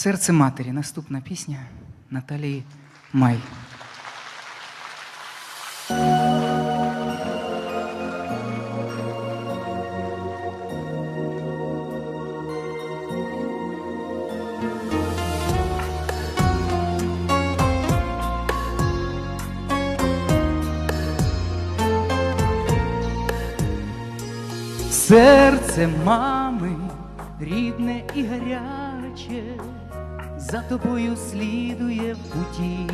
Серце матері. Наступна пісня Наталії Май. Серце мами рідне і гаряче, за тобою слідує в путі.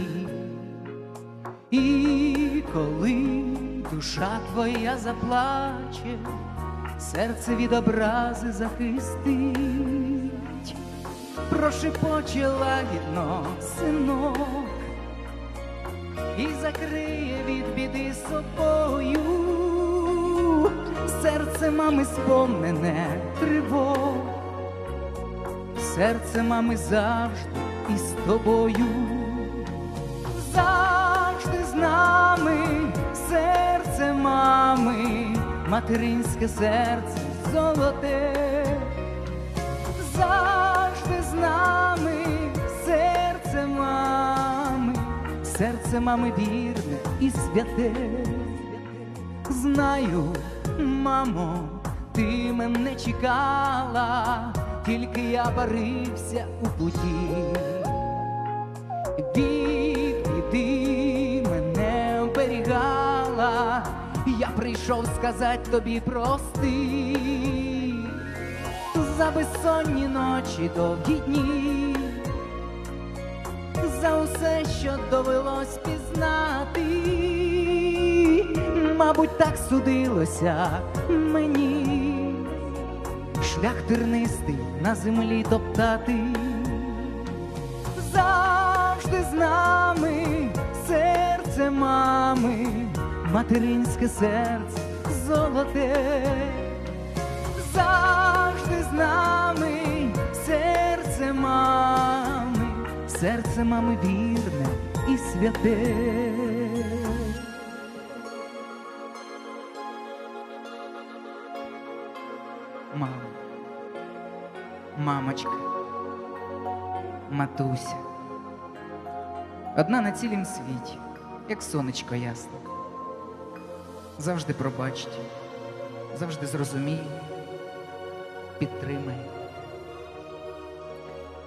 І коли душа твоя заплаче, серце від образи захистить, прошепоче лагідно синок і закриє від біди собою. Серце мами сповнене тривог, серце мами завжди із тобою, завжди з нами, серце мами, материнське серце золоте, завжди з нами, серце мами, серце мами вірне і святе. Знаю, мамо, ти мене чекала, тільки я барився у путі. Від біди мене оберігала, я прийшов сказати тобі прости. За безсонні ночі довгі дні, за усе, що довелось пізнати. Мабуть, так судилося мені, шлях тернистий на землі топтати, завжди з нами серце мами, материнське серце золоте, завжди з нами серце мами, серце мами вірне і святе. Мама, мамочка, матуся, одна на цілім світі, як сонечко ясне. Завжди пробачить, завжди зрозуміє, підтримає.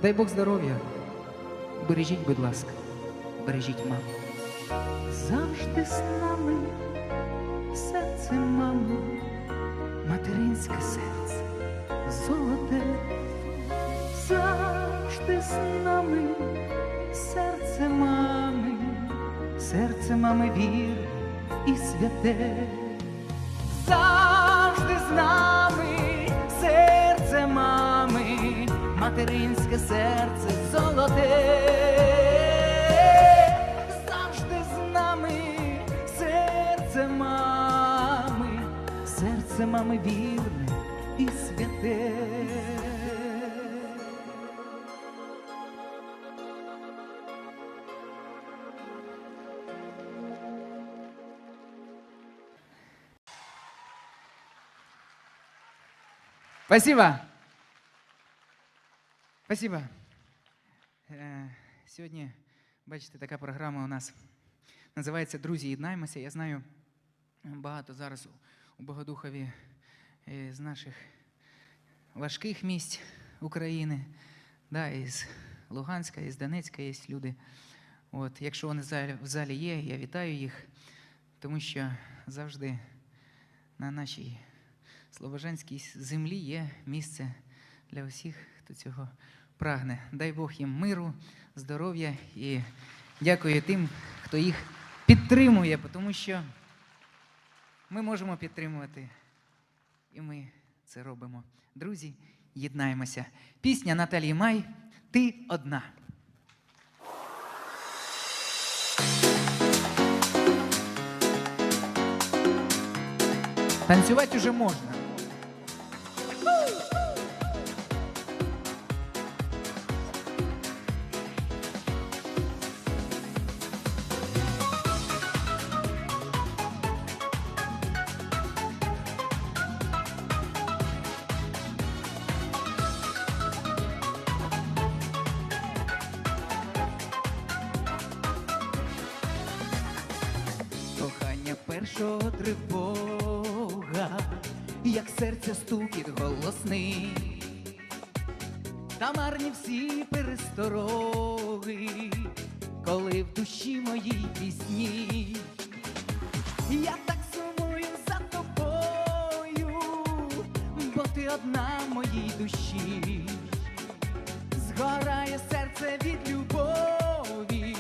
Дай Бог здоров'я, бережіть, будь ласка, бережіть маму. Завжди з нами серце мами материнське серце золоте, завжди з нами, серце мами, серце мами вірне і святе, завжди з нами, серце мами, материнське серце золоте. Завжди з нами серце мами, серце мами вірне і святе. Спасибо. Спасибо. Е, Сьогодні, бачите, така програма у нас називається Друзі, єднаймося. Я знаю багато зараз у- Богодухові е, з наших важких місць України, да, із Луганська, із Донецька є люди. От, якщо вони в залі є, я вітаю їх, тому що завжди на нашій Слобожанській землі є місце для усіх, хто цього прагне. Дай Бог їм миру, здоров'я і дякую тим, хто їх підтримує, тому що ми можемо підтримувати, і ми це робимо. Друзі, єднаємося. Пісня Наталії Май Ти одна. Танцювати уже можна. Першого тривога, як серця стукіт голосний, та марні всі перестороги, коли в душі моїй пісні. Я так сумую за тобою, бо ти одна в моїй душі. Згорає серце від любові,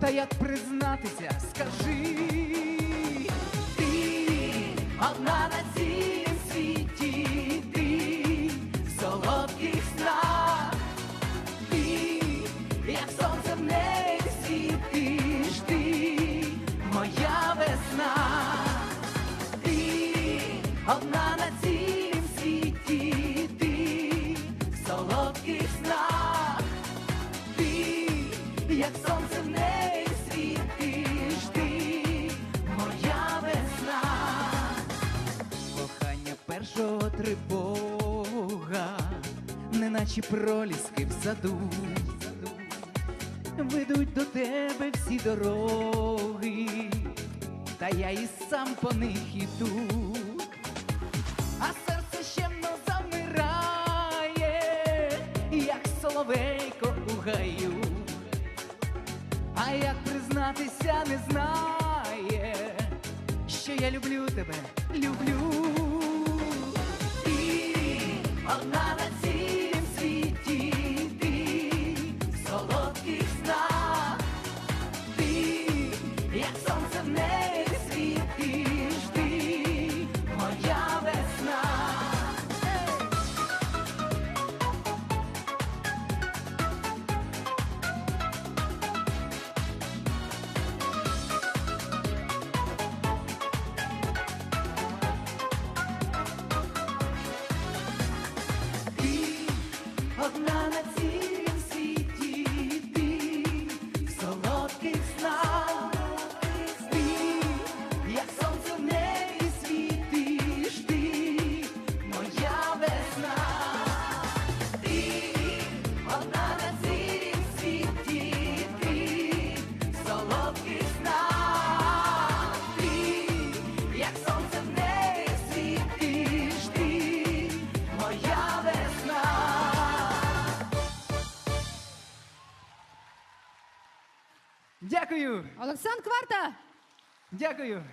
та як признатися, скажи, одна на цілім світі, ти в солодких снах, ти, як сонце в небі світиш, ти моя весна, кохання першого тривога, неначе проліски в саду. Ведуть до тебе всі дороги, та я і сам по них іду, гаю, а як признатися не знає, що я люблю тебе, люблю. Ти одна Олександр Кварта! дякую.